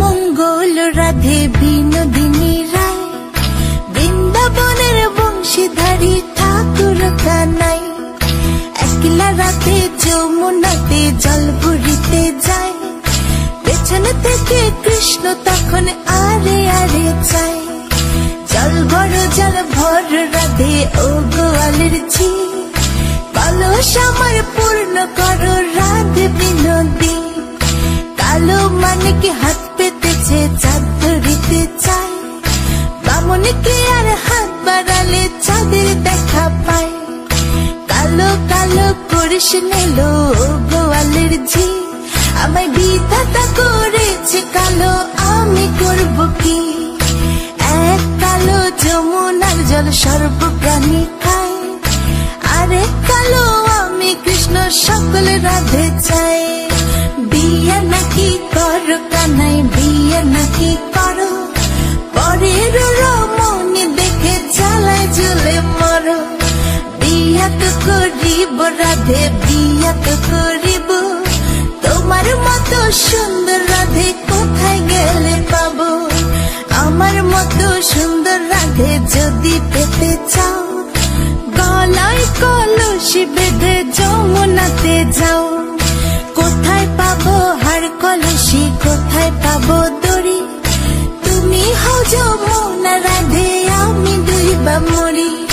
মঙ্গল রাধে বিনোদিনী রায় বৃন্দাবনের বংশীধারী ঠাকুর কানাই। একলা রাতে যমুনাতে জল ভরিতে যায়। পেছনে থেকে কৃষ্ণ তখন আরে আরে চায়। জল বড়, জল ভর রাধে ও গোয়ালের ঝি। কলস আমার পূর্ণ করো ধরিতে চায় বামনকে আর হাত বাড়ালে চাঁদের দেখা পায় কালো কালো করিস নিল গোয়ালের ঝি। আমায় বিধাতা করেছে কালো, আমি করব কি? এক কালো যমুনার জল সর্বপ্রাণী খায় আরে কালো আমি কৃষ্ণ, সকল রাধে চাই। বিয়াত করিব রাধে বিয়াত করিব তোমার মতো সুন্দর রাধে কোথায় গেলে পাব আমার মতো সুন্দর রাধে যদি পেতে চাও গলায় কলসি বেঁধে যমুনাতে যাও কোথায় পাবো হার কলসি কোথায় পাবো দড়ি তুমি হজ যমুনা রাধে আমি দুই বা মরি